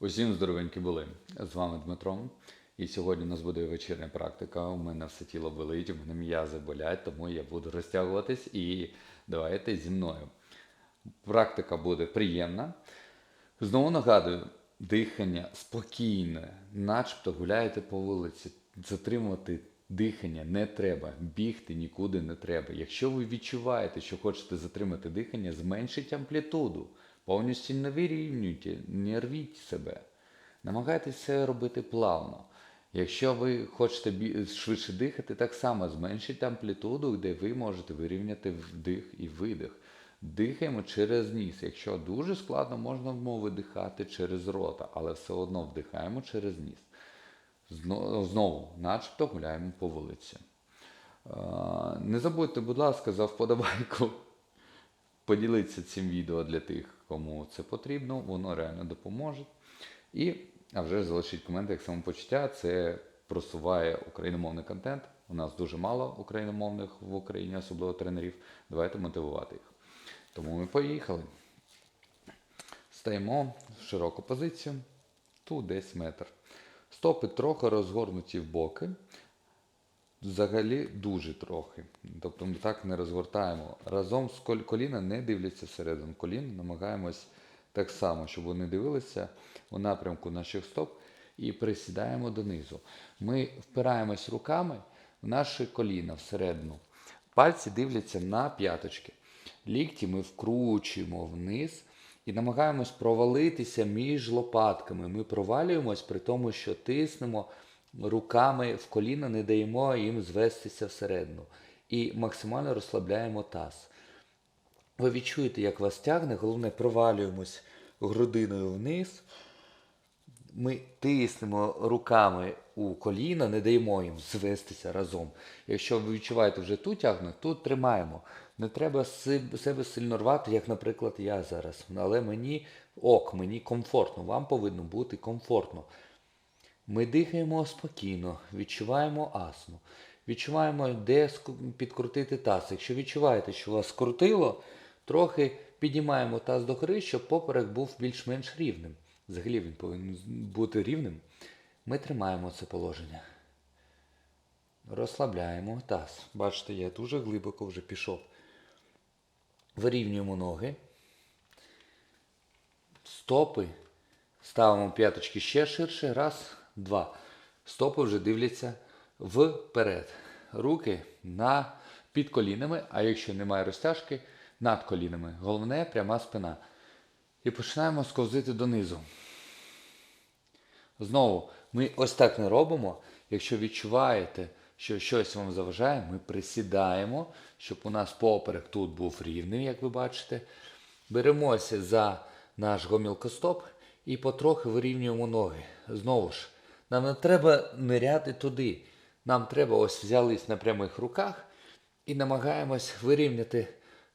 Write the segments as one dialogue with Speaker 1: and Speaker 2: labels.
Speaker 1: Усім здоровенькі були. З вами Дмитро. І сьогодні у нас буде вечірня практика. У мене все тіло болить, у мене м'язи болять, тому я буду розтягуватись і давайте зі мною. Практика буде приємна. Знову нагадую, дихання спокійне, начебто гуляєте по вулиці. Затримувати дихання не треба, бігти нікуди не треба. Якщо ви відчуваєте, що хочете затримати дихання, зменшіть амплітуду. Повністю не вирівнюйте, не рвіть себе. Намагайтеся це робити плавно. Якщо ви хочете швидше дихати, так само зменшіть амплітуду, де ви можете вирівняти вдих і видих. Дихаємо через ніс. Якщо дуже складно, можна видихати через рота, але все одно вдихаємо через ніс. Знову, начебто гуляємо по вулиці. Е, Не забудьте, будь ласка, за вподобайку поділитися цим відео для тих, кому це потрібно, воно реально допоможе. І, а вже залишіть коменти як самопочуття, це просуває україномовний контент. У нас дуже мало україномовних в Україні, особливо тренерів. Давайте мотивувати їх. Тому ми поїхали. Стаємо в широку позицію, тут десь метр. Стопи трохи розгорнуті в боки, Взагалі дуже трохи. Тобто ми так не розгортаємо. Разом з кол- коліна не дивляться всередину колін, намагаємось так само, щоб вони дивилися у напрямку наших стоп і присідаємо донизу. Ми впираємось руками в наші коліна всередину. Пальці дивляться на п'яточки. Лікті ми вкручуємо вниз і намагаємось провалитися між лопатками. Ми провалюємось при тому, що тиснемо руками в коліна, не даємо їм звестися всередину. І максимально розслабляємо таз. Ви відчуєте, як вас тягне, головне провалюємось грудиною вниз. Ми тиснемо руками у коліна, не даємо їм звестися разом. Якщо ви відчуваєте вже тут тягне, тут тримаємо. Не треба себе сильно рвати, як, наприклад, я зараз. Але мені ок, мені комфортно, вам повинно бути комфортно. Ми дихаємо спокійно, відчуваємо асну. Відчуваємо, де підкрутити таз. Якщо відчуваєте, що вас скрутило, трохи піднімаємо таз догори, щоб поперек був більш-менш рівним. Взагалі він повинен бути рівним. Ми тримаємо це положення. Розслабляємо таз. Бачите, я дуже глибоко вже пішов. Вирівнюємо ноги. Стопи. Ставимо п'яточки ще ширше. Раз, два. Стопи вже дивляться вперед. Руки на під колінами, а якщо немає розтяжки, над колінами. Головне пряма спина. І починаємо сковзити донизу. Знову, ми ось так не робимо. Якщо відчуваєте, що щось вам заважає, ми присідаємо, щоб у нас поперек тут був рівний, як ви бачите. Беремося за наш гомілкостоп і потрохи вирівнюємо ноги. Знову ж, нам не треба ниряти туди. Нам треба ось взялись на прямих руках і намагаємось вирівняти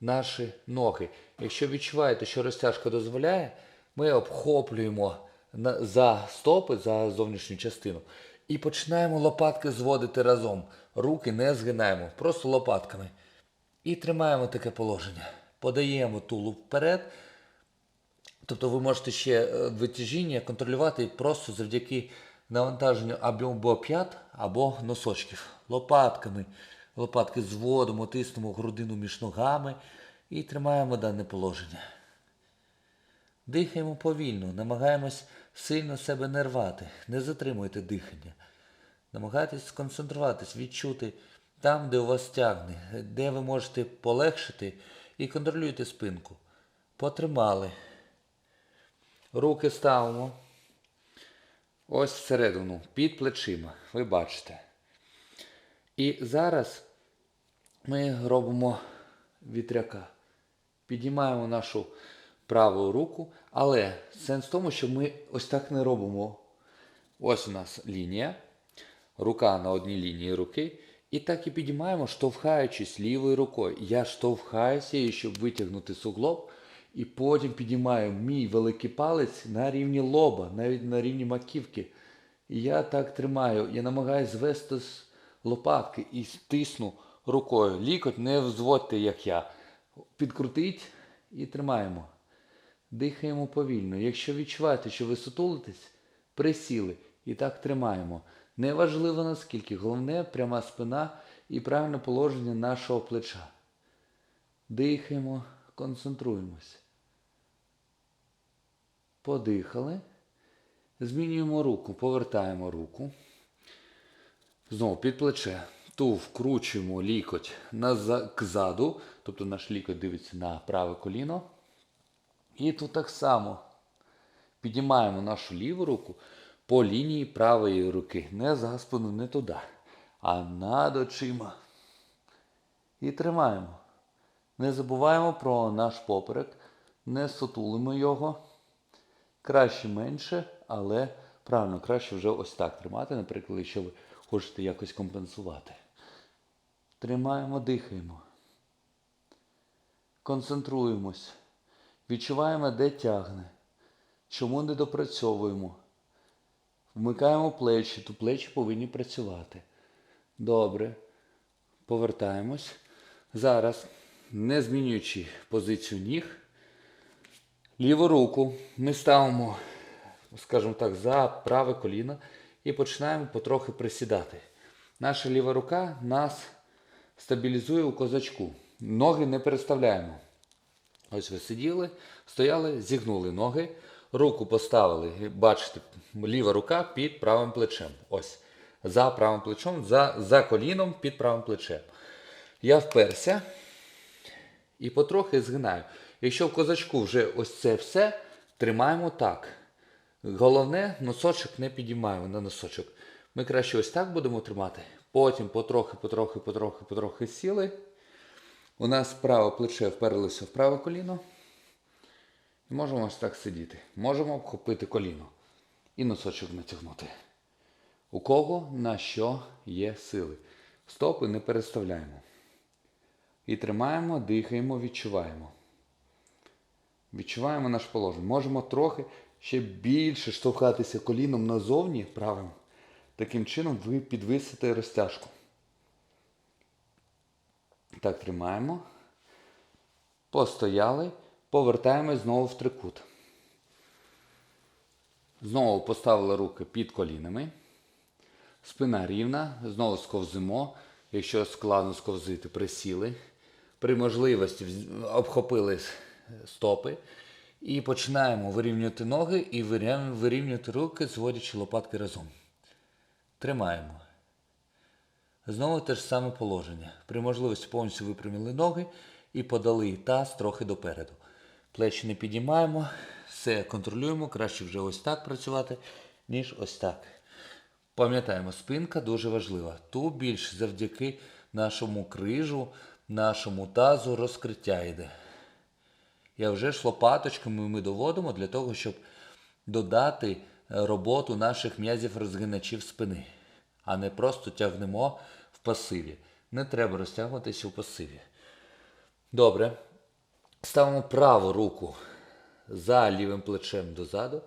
Speaker 1: наші ноги. Якщо відчуваєте, що розтяжка дозволяє, ми обхоплюємо за стопи, за зовнішню частину. І починаємо лопатки зводити разом. Руки не згинаємо, просто лопатками. І тримаємо таке положення. Подаємо тулуб вперед. Тобто ви можете ще е, витяжіння контролювати просто завдяки навантаженню або п'ят, або носочків. Лопатками. Лопатки зводимо, тиснемо грудину між ногами і тримаємо дане положення. Дихаємо повільно, намагаємось сильно себе не рвати, не затримуйте дихання. Намагайтесь сконцентруватись, відчути там, де у вас тягне, де ви можете полегшити і контролюйте спинку. Потримали. Руки ставимо. Ось всередину, під плечима. Ви бачите. І зараз ми робимо вітряка. Піднімаємо нашу праву руку, але сенс в тому, що ми ось так не робимо. Ось у нас лінія, рука на одній лінії руки. І так і піднімаємо, штовхаючись лівою рукою. Я штовхаюся, щоб витягнути суглоб, і потім піднімаю мій великий палець на рівні лоба, навіть на рівні маківки. І я так тримаю. Я намагаюся звести з лопатки і стисну рукою. Лікоть не взводьте, як я. Підкрутить і тримаємо. Дихаємо повільно. Якщо відчуваєте, що ви сутулитесь, присіли і так тримаємо. Неважливо наскільки, головне пряма спина і правильне положення нашого плеча. Дихаємо, концентруємось. Подихали. Змінюємо руку, повертаємо руку. Знову під плече. Ту вкручуємо лікоть кзаду, тобто наш лікоть дивиться на праве коліно. І тут так само піднімаємо нашу ліву руку по лінії правої руки. Не за спину, не туди, а над очима. І тримаємо. Не забуваємо про наш поперек, не сутулимо його. Краще менше, але правильно, краще вже ось так тримати, наприклад, якщо ви хочете якось компенсувати. Тримаємо, дихаємо. Концентруємось. Відчуваємо, де тягне. Чому не допрацьовуємо. Вмикаємо плечі, то плечі повинні працювати. Добре. Повертаємось. Зараз, не змінюючи позицію ніг, ліву руку ми ставимо, скажімо так, за праве коліно і починаємо потрохи присідати. Наша ліва рука нас стабілізує у козачку. Ноги не переставляємо. Ось ви сиділи, стояли, зігнули ноги, руку поставили. Бачите, ліва рука під правим плечем. Ось. За правим плечем, за, за коліном під правим плечем. Я вперся і потрохи згинаю. Якщо в козачку вже ось це все, тримаємо так. Головне, носочок не підіймаємо на носочок. Ми краще ось так будемо тримати. Потім потрохи, потрохи, потрохи, потрохи сіли. У нас праве плече вперлося в праве коліно. І можемо ось так сидіти. Можемо обхопити коліно і носочок натягнути. У кого на що є сили. Стопи не переставляємо. І тримаємо, дихаємо, відчуваємо. Відчуваємо наш положення. Можемо трохи ще більше штовхатися коліном назовні правим. Таким чином ви підвисите розтяжку. Так, тримаємо. Постояли. Повертаємось знову в трикут. Знову поставили руки під колінами. Спина рівна. Знову сковзимо. Якщо складно сковзити, присіли. При можливості вз- обхопили с- стопи. І починаємо вирівнювати ноги і вирівнювати руки, зводячи лопатки разом. Тримаємо. Знову те ж саме положення. При можливості повністю випрямили ноги і подали таз трохи допереду. Плечі не підіймаємо, все контролюємо, краще вже ось так працювати, ніж ось так. Пам'ятаємо, спинка дуже важлива. Тут більш завдяки нашому крижу, нашому тазу розкриття йде. А вже ж лопаточками ми доводимо для того, щоб додати е, роботу наших м'язів розгиначів спини, а не просто тягнемо в пасиві. Не треба розтягуватися у пасиві. Добре. Ставимо праву руку за лівим плечем дозаду.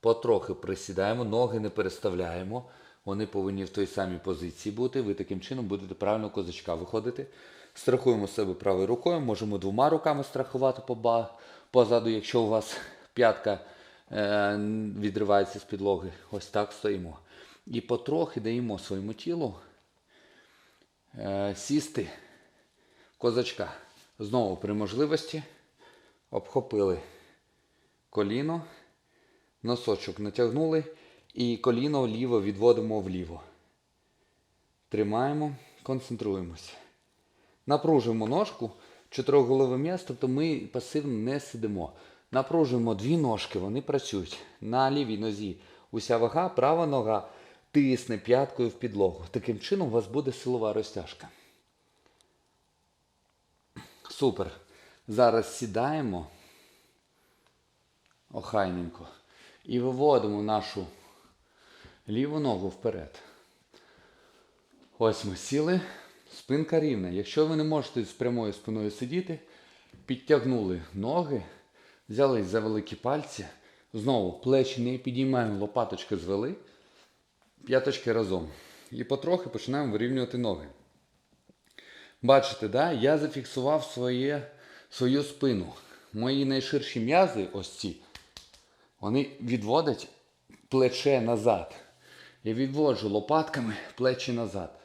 Speaker 1: Потрохи присідаємо, ноги не переставляємо. Вони повинні в той самій позиції бути. Ви таким чином будете правильно козачка виходити. Страхуємо себе правою рукою. Можемо двома руками страхувати позаду, якщо у вас п'ятка е, відривається з підлоги. Ось так стоїмо. І потрохи даємо своєму тілу е, сісти козачка. Знову при можливості обхопили коліно, носочок натягнули і коліно вліво відводимо вліво. Тримаємо, концентруємося. Напружуємо ножку, чотириголове м'яз, тобто ми пасивно не сидимо. Напружуємо дві ножки, вони працюють. На лівій нозі уся вага, права нога тисне п'яткою в підлогу. Таким чином у вас буде силова розтяжка. Супер. Зараз сідаємо охайненько і виводимо нашу ліву ногу вперед. Ось ми сіли. Спинка рівна. Якщо ви не можете з прямою спиною сидіти, підтягнули ноги, взялись за великі пальці. Знову плечі не підіймаємо, лопаточки звели, п'яточки разом. І потрохи починаємо вирівнювати ноги. Бачите, да? я зафіксував своє, свою спину. мої найширші м'язи, ось ці, вони відводять плече назад. Я відводжу лопатками плечі назад.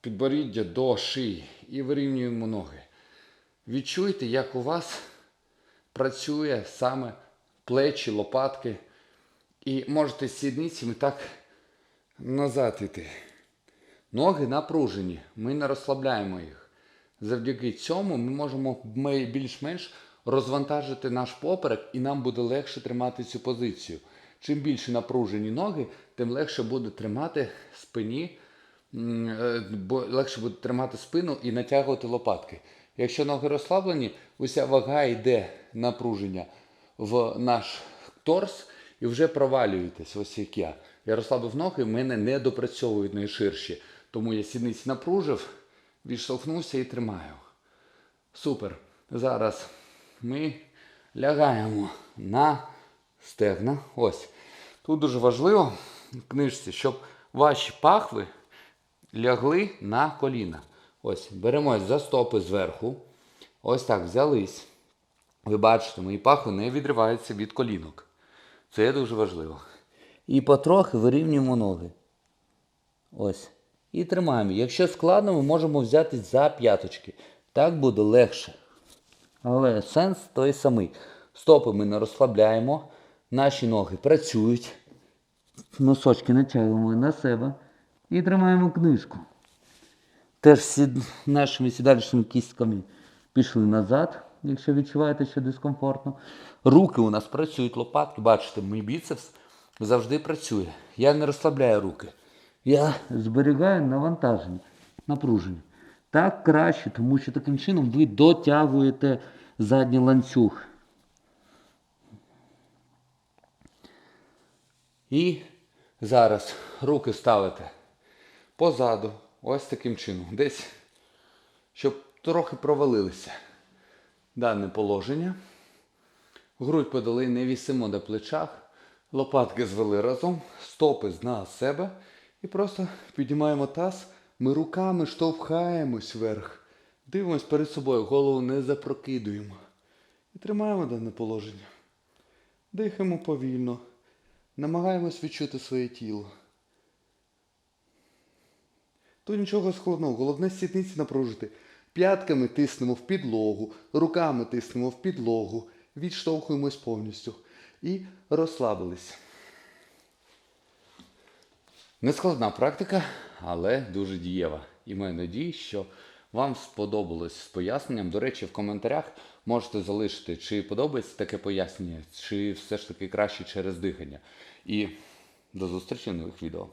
Speaker 1: Підборіддя до шиї і вирівнюємо ноги. Відчуйте, як у вас працює саме плечі, лопатки. І можете сідницями так назад іти. Ноги напружені, ми не розслабляємо їх. Завдяки цьому ми можемо більш-менш розвантажити наш поперек і нам буде легше тримати цю позицію. Чим більше напружені ноги, тим легше буде тримати спині, е, бо легше буде тримати спину і натягувати лопатки. Якщо ноги розслаблені, уся вага йде напруження в наш торс і вже провалюєтесь, ось як я. Я розслабив ноги, в мене не допрацьовують найширші. Тому я сідниці напружив, відштовхнувся і тримаю. Супер. Зараз ми лягаємо на стегна. Ось. Тут дуже важливо в книжці, щоб ваші пахви лягли на коліна. Ось, беремось за стопи зверху. Ось так взялись. Ви бачите, мої пахви не відриваються від колінок. Це дуже важливо. І потрохи вирівнюємо ноги. Ось. І тримаємо. Якщо складно, ми можемо взяти за п'яточки. Так буде легше. Але сенс той самий. Стопи ми не розслабляємо. Наші ноги працюють. Носочки натягуємо на себе. І тримаємо книжку. Теж нашими сідалічними кістками пішли назад, якщо відчуваєте, що дискомфортно. Руки у нас працюють, лопатки, бачите, мій біцепс завжди працює. Я не розслабляю руки. Я зберігаю навантаження, напруження. Так краще, тому що таким чином ви дотягуєте задній ланцюг. І зараз руки ставите позаду, ось таким чином. Десь, щоб трохи провалилися. Дане положення. Грудь подали, не вісимо на плечах. Лопатки звели разом, стопи на себе. І просто піднімаємо таз. Ми руками штовхаємось вверх. Дивимось перед собою, голову не запрокидуємо. І тримаємо дане положення. Дихаємо повільно. Намагаємось відчути своє тіло. Тут нічого складного, головне сідниці напружити. П'ятками тиснемо в підлогу, руками тиснемо в підлогу, відштовхуємось повністю і розслабились. Нескладна практика, але дуже дієва. І маю надію, що вам сподобалось з поясненням. До речі, в коментарях можете залишити, чи подобається таке пояснення, чи все ж таки краще через дихання. І до зустрічі в нових відео.